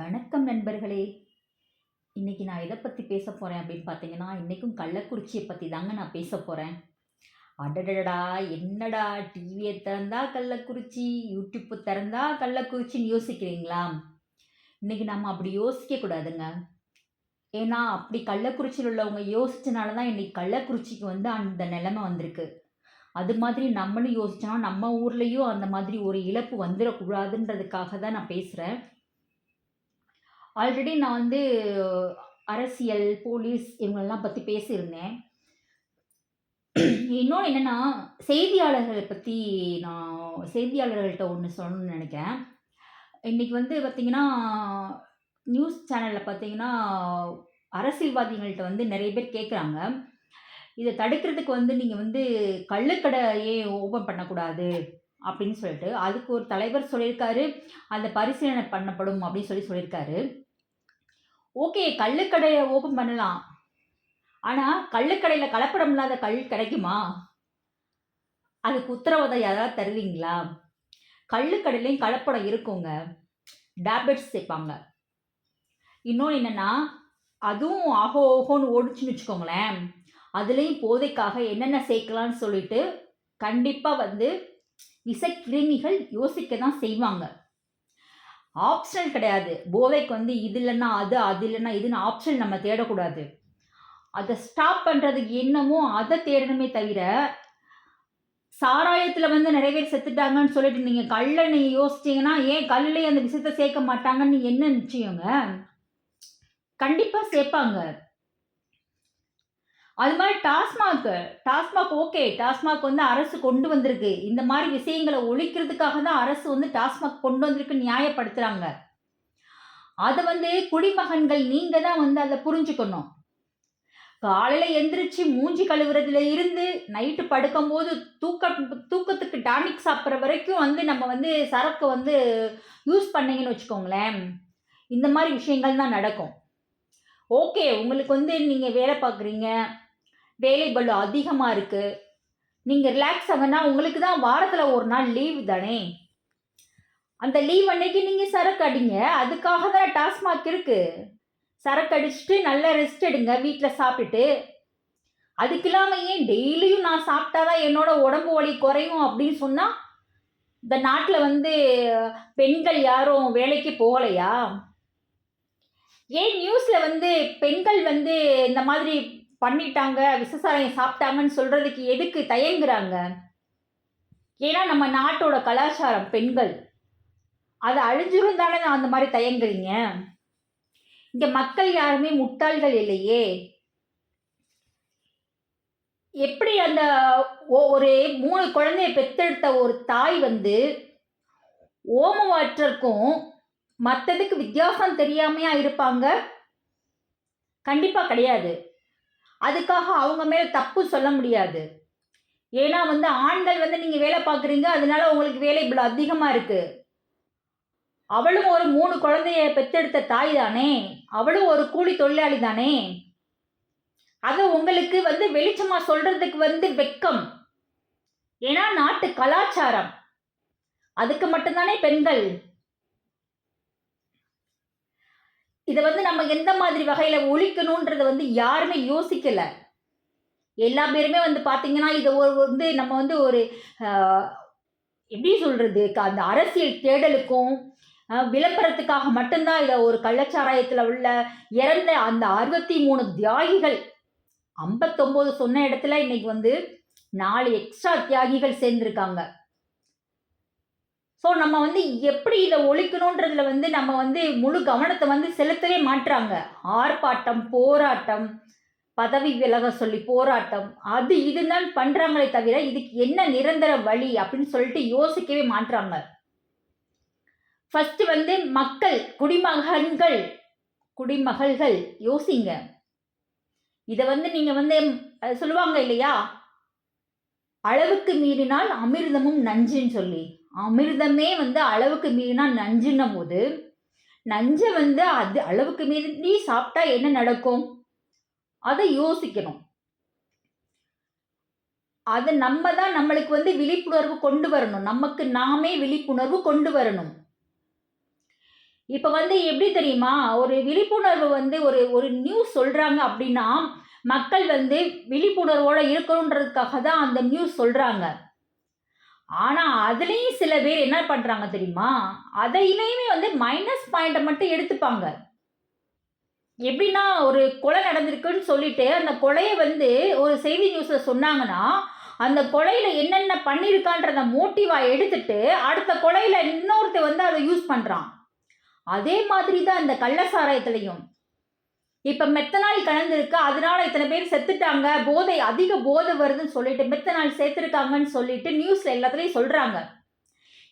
வணக்கம் நண்பர்களே. இன்றைக்கி நான் எதை பற்றி பேச போகிறேன் அப்படின்னு பார்த்தீங்கன்னா இன்றைக்கும் கள்ளக்குறிச்சியை பற்றி தாங்க நான் பேச போகிறேன் அடடடா என்னடா டிவியை திறந்தா கள்ளக்குறிச்சி யூடியூப்பு திறந்தா கள்ளக்குறிச்சின்னு யோசிக்கிறீங்களா? இன்றைக்கி நம்ம அப்படி யோசிக்க கூடாதுங்க. ஏன்னா அப்படி கள்ளக்குறிச்சியில் உள்ளவங்க யோசிச்சனால தான் இன்றைக்கி கள்ளக்குறிச்சிக்கு வந்து அந்த நிலைமை வந்திருக்கு. அது மாதிரி நம்மளும் யோசிச்சோன்னா நம்ம ஊர்லேயும் அந்த மாதிரி ஒரு இழப்பு வந்துடக்கூடாதுன்றதுக்காக தான் நான் பேசுகிறேன் ஆல்ரெடி நான் வந்து அரசியல் போலீஸ் இவங்களெல்லாம் பற்றி பேசியிருந்தேன். இன்னொன்று என்னென்னா செய்தியாளர்களை பற்றி நான் செய்தியாளர்கள்ட்ட ஒன்று சொல்லணும்னு நினைக்கிறேன். இன்றைக்கி வந்து பார்த்திங்கன்னா நியூஸ் சேனலில் பார்த்தீங்கன்னா அரசியல்வாதிகள்கிட்ட வந்து நிறைய பேர் கேட்குறாங்க இதை தடுக்கிறதுக்கு வந்து நீங்கள் வந்து கள்ளுக்கடையே ஓப்பன் பண்ணக்கூடாது அப்படின்னு சொல்லிட்டு அதுக்கு ஒரு தலைவர் சொல்லியிருக்காரு. அந்த பரிசீலனை பண்ணப்படும் அப்படின்னு சொல்லி சொல்லியிருக்காரு. ஓகே கள்ளுக்கடையை ஓப்பன் பண்ணலாம். ஆனால் கள்ளுக்கடையில் கலப்படம் இல்லாத கல் கிடைக்குமா? அதுக்கு உத்தரவாதம் யாராவது தருவீங்களா? கள்ளுக்கடையிலையும் கலப்படம் இருக்குங்க. டேப்லெட்ஸ் சேர்ப்பாங்க இன்னொன்று என்னென்னா அதுவும் ஆஹோ ஓஹோன்னு ஓடிச்சுன்னு வச்சுக்கோங்களேன். அதுலேயும் போதைக்காக என்னென்ன சேர்க்கலான்னு சொல்லிட்டு கண்டிப்பாக வந்து விசக்கிருமிகள் யோசிக்க தான் செய்வாங்க. ஆப்ஷனல் கிடையாது. போதைக்கு வந்து இது இல்லைன்னா அது அது இல்லைன்னா இதுன்னு ஆப்ஷன் நம்ம தேடக்கூடாது. அதை ஸ்டாப் பண்ணுறதுக்கு என்னமோ அதை தேடணுமே தவிர சாராயத்தில் வந்து நிறைய பேர் செத்துட்டாங்கன்னு சொல்லிட்டு நீங்கள் கல்லை நீங்கள் யோசிச்சிங்கன்னா ஏன் கல்லுலேயே அந்த விஷயத்தை சேர்க்க மாட்டாங்கன்னு என்ன நிச்சயங்க? கண்டிப்பாக சேர்ப்பாங்க. அது மாதிரி டாஸ்மாக் டாஸ்மாக் ஓகே. டாஸ்மாக் வந்து அரசு கொண்டு வந்திருக்கு. இந்த மாதிரி விஷயங்களை ஒழிக்கிறதுக்காக தான் அரசு வந்து டாஸ்மாக் கொண்டு வந்திருக்கு நியாயப்படுத்துகிறாங்க அதை வந்து குடிமகன்கள் நீங்கள் தான் வந்து அதை புரிஞ்சுக்கணும். காலையில் எந்திரிச்சு மூஞ்சி கழுவுறதுல இருந்து நைட்டு படுக்கும்போது தூக்க தூக்கத்துக்கு டானிக் சாப்பிட்ற வரைக்கும் வந்து நம்ம வந்து சரக்கு வந்து யூஸ் பண்ணீங்கன்னு வச்சுக்கோங்களேன். இந்த மாதிரி விஷயங்கள் தான் நடக்கும். ஓகே உங்களுக்கு வந்து நீங்கள் வேலை பார்க்குறீங்க. வேலை பலு அதிகமாக இருக்குது நீங்கள் ரிலாக்ஸ் ஆகனா உங்களுக்கு தான் வாரத்தில் ஒரு நாள் லீவ் தானே. அந்த லீவ் அன்னைக்கு நீங்கள் சரக்கு அடிங்க. அதுக்காக தான் டாஸ்மாக் இருக்குது சரக்கு அடிச்சுட்டு நல்லா ரெஸ்ட் எடுங்க வீட்டில் சாப்பிட்டுட்டு அதுக்கு இல்லாமல் ஏன் டெய்லியும் நான் சாப்பிட்டா தான் என்னோட உடம்பு வலி குறையும் அப்படின்னு சொன்னால் இந்த நாட்டில் வந்து பெண்கள் யாரும் வேலைக்கு போகலையா? ஏன் நியூஸில் வந்து பெண்கள் வந்து இந்த மாதிரி பண்ணிட்டாங்க விசசாரம் சாப்பிட்டாங்கன்னு சொல்கிறதுக்கு எதுக்கு தயங்குறாங்க? ஏன்னா நம்ம நாட்டோட கலாச்சாரம் பெண்கள். அது அழிஞ்சிரும் தானே அந்த மாதிரி தயங்குறீங்க? இங்கே மக்கள் யாருமே முட்டாள்கள் இல்லையே. எப்படி அந்த ஒரு மூணு குழந்தைய பெத்தெடுத்த ஒரு தாய் வந்து ஓம மற்றதுக்கு வித்தியாசம் தெரியாமையா இருப்பாங்க? கண்டிப்பாக கிடையாது. அதுக்காக அவங்க மேலே தப்பு சொல்ல முடியாது. ஏன்னா வந்து ஆண்கள் வந்து நீங்கள் வேலை பார்க்குறீங்க அதனால உங்களுக்கு வேலை இவ்வளோ அதிகமாக இருக்குது அவளும் ஒரு மூணு குழந்தைய பெத்தெடுத்த தாய் தானே. அவளும் ஒரு கூலி தொழிலாளி தானே. அது உங்களுக்கு வந்து வெளிச்சமாக சொல்கிறதுக்கு வந்து வெக்கம் ஏன்னா நாட்டு கலாச்சாரம். அதுக்கு மட்டும்தானே பெண்கள் இதை வந்து நம்ம எந்த மாதிரி வகையில் ஒழிக்கணுன்றதை வந்து யாருமே யோசிக்கலை. எல்லா பேருமே வந்து பார்த்தீங்கன்னா இதை ஒரு வந்து நம்ம வந்து ஒரு எப்படி சொல்கிறது அந்த அரசியல் தேடலுக்கும் விளம்பரத்துக்காக மட்டும்தான் இதை ஒரு கள்ளச்சாராயத்தில் உள்ள இறந்த அந்த அறுபத்தி மூணு தியாகிகள் ஐம்பத்தொம்போது சொன்ன இடத்துல இன்னைக்கு வந்து நாலு எக்ஸ்ட்ரா தியாகிகள் சேர்ந்துருக்காங்க. ஸோ நம்ம வந்து எப்படி இதை ஒழிக்கணுன்றதுல வந்து நம்ம வந்து முழு கவனத்தை வந்து செலுத்தவே மாட்டுறாங்க ஆர்ப்பாட்டம் போராட்டம் பதவி விலக சொல்லி போராட்டம் அது இதுதான் பண்ணுறாங்களே தவிர இதுக்கு என்ன நிரந்தர வழி அப்படின்னு சொல்லிட்டு யோசிக்கவே மாட்டுறாங்க ஃபஸ்ட்டு வந்து மக்கள் குடிமகன்கள் குடிமகள்கள் யோசிங்க. இதை வந்து நீங்கள் வந்து சொல்லுவாங்க இல்லையா? அளவுக்கு மீறினால் அமிர்தமும் நஞ்சுன்னு சொல்லி. அமிர்தமே வந்து அளவுக்கு மீறினா நஞ்சுன்னும் போது நஞ்சை வந்து அது அளவுக்கு மீறி சாப்பிட்டா என்ன நடக்கும் அதை யோசிக்கணும் அது நம்ம தான் நம்மளுக்கு வந்து விழிப்புணர்வு கொண்டு வரணும் நமக்கு நாமே விழிப்புணர்வு கொண்டு வரணும் இப்ப வந்து எப்படி தெரியுமா? ஒரு விழிப்புணர்வு வந்து ஒரு ஒரு நியூஸ் சொல்றாங்க அப்படின்னா, மக்கள் வந்து விழிப்புணர்வோட இருக்கணுன்றதுக்காக தான் அந்த நியூஸ் சொல்றாங்க. ஆனால் அதுலேயும் சில பேர் என்ன பண்ணுறாங்க தெரியுமா? அதையிலையுமே வந்து மைனஸ் பாயிண்ட்டை மட்டும் எடுத்துப்பாங்க. எப்படின்னா, ஒரு கொலை நடந்திருக்குன்னு சொல்லிட்டு, அந்த கொலையை வந்து ஒரு செய்தி நியூஸில் சொன்னாங்கன்னா, அந்த கொலையில் என்னென்ன பண்ணியிருக்கான்றத மோட்டிவாக எடுத்துட்டு, அடுத்த கொலையில் இன்னொருத்த வந்து அதை யூஸ் பண்ணுறான் அதே மாதிரி தான் இந்த கள்ள இப்ப மெத்தனால் கலந்துருக்கு அதனால இத்தனை பேர் செத்துட்டாங்க. போதை அதிக போதை வருதுன்னு சொல்லிட்டு, மெத்தனால் சேர்த்துருக்காங்கன்னு சொல்லிட்டு நியூஸ்ல எல்லாத்துலயும் சொல்றாங்க.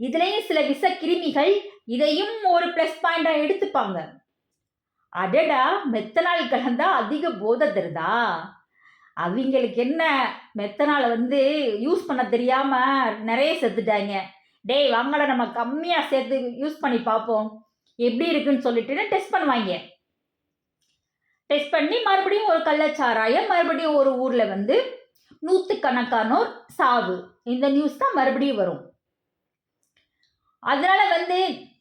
இதுலயும் சில விஷக்கிருமிகள் இதையும் ஒரு பிளஸ் பாயிண்டா எடுத்துப்பாங்க. அடடா! மெத்தனால் கலந்தா அதிக போதை தருதா? அவங்களுக்கு என்ன மெத்தனால் வந்து யூஸ் பண்ண தெரியாம நிறைய செத்துட்டாய்ங்க. டேய் வாங்கடா நம்ம கம்மியா சேர்த்து யூஸ் பண்ணி பார்ப்போம். எப்படி இருக்குன்னு சொல்லிட்டுன்னு டெஸ்ட் பண்ணுவாங்க டெஸ்ட் பண்ணி மறுபடியும் ஒரு கள்ளச்சாராயம், மறுபடியும் ஒரு ஊரில் வந்து நூற்று கணக்கானோர் சாவு. இந்த நியூஸ் தான் மறுபடியும் வரும். அதனால வந்து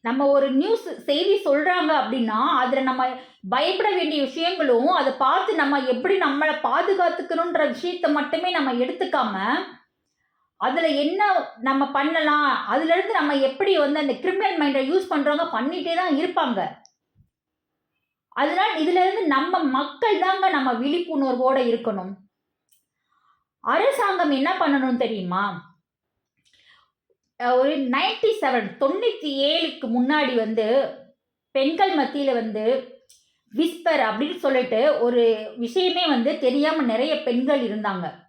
நம்ம ஒரு நியூஸ் செய்தி சொல்கிறாங்க அப்படின்னா, அதில் நம்ம பயப்பட வேண்டிய விஷயங்களும், அதை பார்த்து நம்ம எப்படி நம்மளை பாதுகாத்துக்கணுன்ற விஷயத்த மட்டுமே நம்ம எடுத்துக்காம, அதில் என்ன நம்ம பண்ணலாம்? அதுலேருந்து நம்ம எப்படி வந்து அந்த கிரிமினல் மைண்டை யூஸ் பண்ணுறவங்க பண்ணிகிட்டே தான் இருப்பாங்க. அதனால் இதுலருந்து நம்ம மக்கள் தாங்க நம்ம விழிப்புணர்வோட இருக்கணும். அரசாங்கம் என்ன பண்ணணும் தெரியுமா? ஒரு நைன்டி செவன் தொண்ணூற்றி ஏழுக்கு முன்னாடி வந்து பெண்கள் மத்தியில வந்து விஸ்பர் அப்படின்னு சொல்லிட்டு ஒரு விஷயமே வந்து தெரியாம நிறைய பெண்கள் இருந்தாங்க.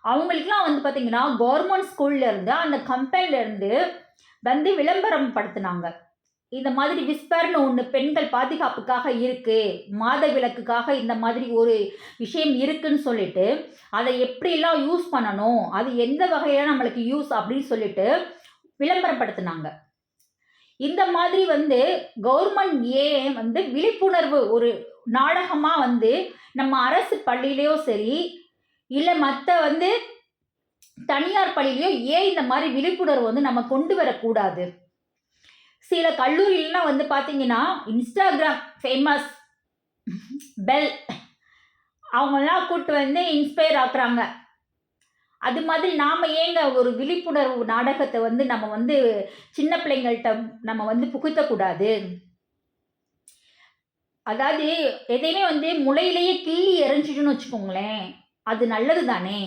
அவங்களுக்கெல்லாம் வந்து பார்த்தீங்கன்னா, கவர்மெண்ட் ஸ்கூல்ல இருந்து, அந்த கம்பெனில இருந்து வந்து விளம்பரம் படுத்துனாங்க. இந்த மாதிரி விஸ்பர்னு ஒன்று பெண்கள் பாதுகாப்புக்காக இருக்குது மாத விளக்குக்காக இந்த மாதிரி ஒரு விஷயம் இருக்குன்னு சொல்லிட்டு, அதை எப்படிலாம் யூஸ் பண்ணணும்? அது எந்த வகையில் நம்மளுக்கு யூஸ் அப்படின்னு சொல்லிட்டு விளம்பரப்படுத்தினாங்க இந்த மாதிரி வந்து கவர்மெண்ட் ஏன் வந்து விழிப்புணர்வு ஒரு நாடகமாக வந்து நம்ம அரசு பள்ளியிலையோ சரி, இல்லை மற்ற வந்து தனியார் பள்ளியிலையோ ஏன் இந்த மாதிரி விழிப்புணர்வு வந்து நம்ம கொண்டு வரக்கூடாது? சில கல்லூரியிலாம் வந்து பார்த்தீங்கன்னா, இன்ஸ்டாகிராம் ஃபேமஸ் பெல் அவங்கெல்லாம் கூப்பிட்டு வந்து இன்ஸ்பயர் ஆக்குறாங்க. அது மாதிரி நாம் ஏங்க ஒரு விழிப்புணர்வு நாடகத்தை வந்து நம்ம வந்து சின்ன பிள்ளைங்கள்ட்ட நம்ம வந்து புகுத்தக்கூடாது? அதாவது எதையுமே வந்து முளையிலேயே கிள்ளி எறிஞ்சிட்டோம்னு வச்சுக்கோங்களேன், அது நல்லது தானே!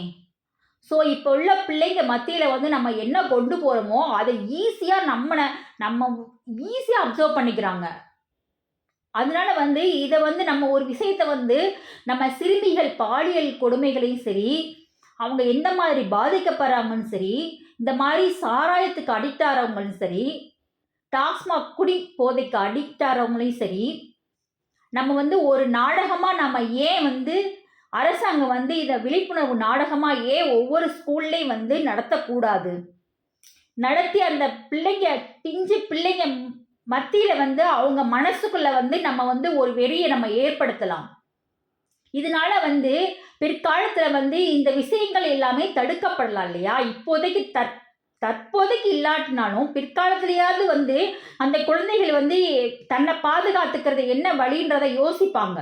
ஸோ இப்போ உள்ள பிள்ளைங்க மத்தியில் வந்து நம்ம என்ன கொண்டு போகிறோமோ அதை ஈஸியாக நம்மளை நம்ம ஈஸியாக அப்சர்வ் பண்ணிக்கிறாங்க. அதனால வந்து இதை வந்து நம்ம ஒரு விஷயத்தை வந்து நம்ம சிறுமிகள் பாலியல் கொடுமைகளையும் சரி, அவங்க எந்த மாதிரி பாதிக்கப்படுறாங்கன்னு சரி, இந்த மாதிரி சாராயத்துக்கு அடிக்ட் ஆகிறவங்களும் சரி, டாஸ்மாக் குடி போதைக்கு அடிக்ட் ஆகிறவங்களையும் சரி, நம்ம வந்து ஒரு நாடகமாக நம்ம ஏன் வந்து அரசாங்கம் வந்து இதை விழிப்புணர்வு நாடகமாக ஏன் ஒவ்வொரு ஸ்கூல்லையும் வந்து நடத்தக்கூடாது? நடத்தி அந்த பிள்ளைங்க பிஞ்சு பிள்ளைங்க மத்தியில வந்து அவங்க மனசுக்குள்ள வந்து நம்ம வந்து ஒரு வெறியை நம்ம ஏற்படுத்தலாம். இதனால வந்து பிற்காலத்துல வந்து இந்த விஷயங்கள் எல்லாமே தடுக்கப்படலாம் இல்லையா? இப்போதைக்கு தற் தற்போதைக்கு இல்லாட்டினாலும், பிற்காலத்திலேயாவது வந்து அந்த குழந்தைகள் வந்து தன்னை பாதுகாத்துக்கிறது என்ன வழின்றத யோசிப்பாங்க.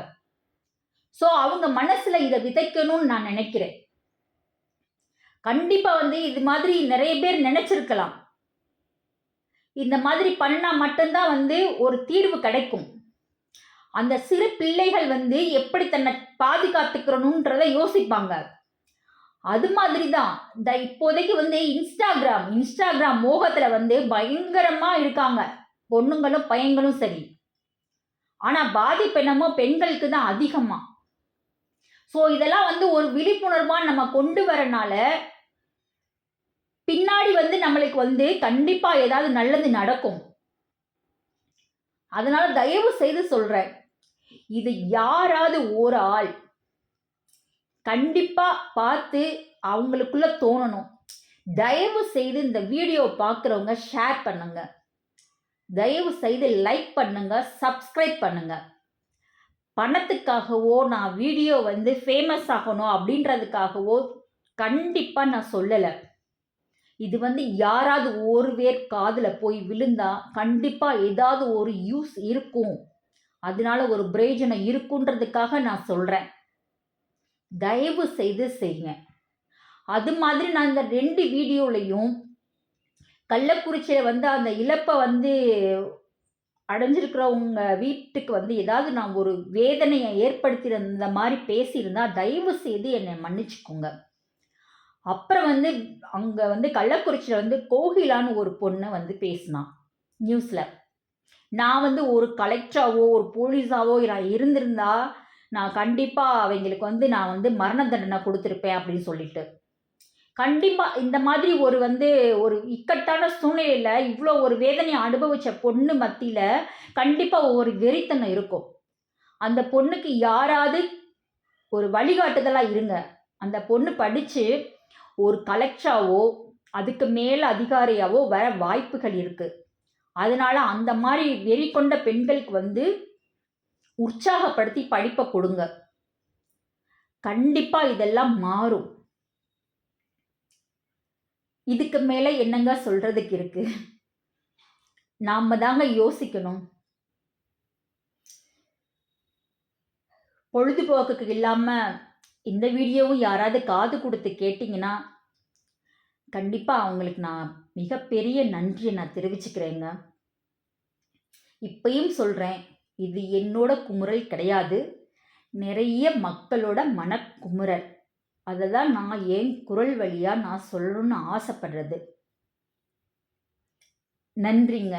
ஸோ அவங்க மனசுல இதை விதைக்கணும்னு நான் நினைக்கிறேன் கண்டிப்பாக வந்து இது மாதிரி நிறைய பேர் நினச்சிருக்கலாம் இந்த மாதிரி பண்ணால் மட்டும்தான் வந்து ஒரு தீர்வு கிடைக்கும். அந்த சிறு பிள்ளைகள் வந்து எப்படி தன்னை பாதுகாத்துக்கிறணுன்றத யோசிப்பாங்க. அது மாதிரி தான் இந்த இப்போதைக்கு வந்து இன்ஸ்டாகிராம் இன்ஸ்டாகிராம் மோகத்தில் வந்து பயங்கரமாக இருக்காங்க. பொண்ணுங்களும், பையங்களும் சரி. ஆனால் பாதிப்பு என்னமோ பெண்களுக்கு தான் அதிகமாக ஸோ இதெல்லாம் வந்து ஒரு விழிப்புணர்வாக நம்ம கொண்டு வரனால பின்னாடி வந்து நம்மளுக்கு வந்து கண்டிப்பாக ஏதாவது நல்லது நடக்கும். அதனால தயவு செய்து சொல்கிறேன் இது யாராவது ஒரு ஆள் கண்டிப்பாக பார்த்து அவங்களுக்குள்ள தோணணும். தயவு செய்து இந்த வீடியோ பார்க்குறவங்க ஷேர் பண்ணுங்க. தயவு செய்து லைக் பண்ணுங்க, சப்ஸ்கிரைப் பண்ணுங்கள் பணத்துக்காகவோ, நான் வீடியோ வந்து ஃபேமஸ் ஆகணும் அப்படின்றதுக்காகவோ கண்டிப்பாக நான் சொல்லலை. இது வந்து யாராவது ஒரு பேர் காதில் போய் விழுந்தா கண்டிப்பாக ஏதாவது ஒரு யூஸ் இருக்கும். அதனால ஒரு பிரயோஜனம் இருக்குன்றதுக்காக நான் சொல்கிறேன் தயவு செய்து செய்யுங்க. அது மாதிரி நான் இந்த ரெண்டு வீடியோலையும் கள்ளக்குறிச்சியில் வந்து அந்த இழப்பை வந்து அடைஞ்சிருக்கிறவங்க வீட்டுக்கு வந்து ஏதாவது நான் ஒரு வேதனையை ஏற்படுத்தியிருந்த மாதிரி பேசியிருந்தா தயவு செய்து என்னை மன்னிச்சுக்கோங்க. அப்புறம் வந்து அங்கே வந்து கள்ளக்குறிச்சியில் வந்து கோகிலான்னு ஒரு பொண்ணை வந்து பேசினான் நியூஸில் நான் வந்து ஒரு கலெக்டராகவோ ஒரு போலீஸாவோ நான் இருந்திருந்தா நான் கண்டிப்பாக அவங்களுக்கு வந்து நான் வந்து மரண தண்டனை கொடுத்துருப்பேன் அப்படின்னு சொல்லிட்டு. கண்டிப்பாக இந்த மாதிரி ஒரு வந்து ஒரு இக்கட்டான சூழ்நிலையில் இவ்வளோ ஒரு வேதனையை அனுபவித்த பொண்ணு மத்தியில் கண்டிப்பாக ஒரு வெறித்தனம் இருக்கும். அந்த பொண்ணுக்கு யாராவது ஒரு வழிகாட்டுதலாக இருங்க. அந்த பொண்ணு படித்து ஒரு கலெக்டராவோ அதுக்கு மேல் அதிகாரியாவோ வர வாய்ப்புகள் இருக்குது அதனால் அந்த மாதிரி வெறி கொண்ட பெண்களுக்கு வந்து உற்சாகப்படுத்தி படிப்பை கொடுங்க. கண்டிப்பாக இதெல்லாம் மாறும். இதுக்கு மேலே என்னங்க சொல்றதுக்கு இருக்கு? நாம தாங்க யோசிக்கணும். பொழுதுபோக்குக்கு இல்லாம இந்த வீடியோவும் யாராவது காது கொடுத்து கேட்டிங்கன்னா கண்டிப்பா அவங்களுக்கு நான் மிகப்பெரிய நன்றியை நான் தெரிவிச்சுக்கிறேங்க. இப்பயும் சொல்றேன் இது என்னோட குமுறல் கிடையாது. நிறைய மக்களோட மனக்குமுறல். அதை தான் நான் ஏன் குரல் வழியாக நான் சொல்லணும்னு ஆசைப்படுறது. நன்றிங்க.